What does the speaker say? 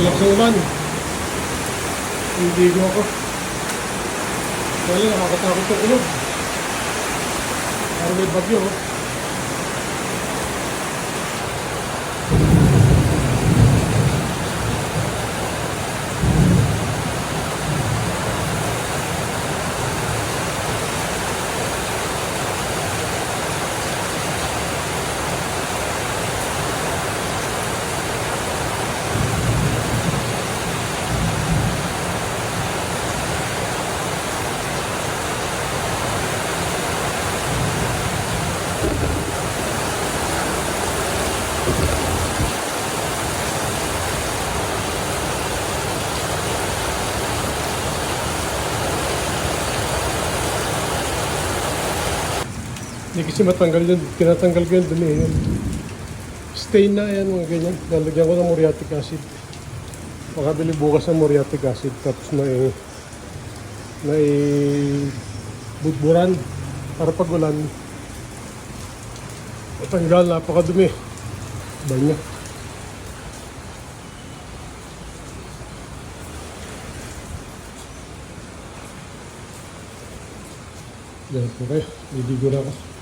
lakas ng ulan. Ko ako. Kaya nakakatakot yung ulog. Parang may bagyo. oh. Hindi kasi matanggal yun. Tinatanggal ko yun dumi. Yun. Stain na yan mga ganyan. Lalagyan ko ng muriatic acid. Makabili bukas ng muriatic acid. Tapos may may budburan para pag ulan matanggal napakadumi banyo Ganyan po kayo. Lidigo na ako.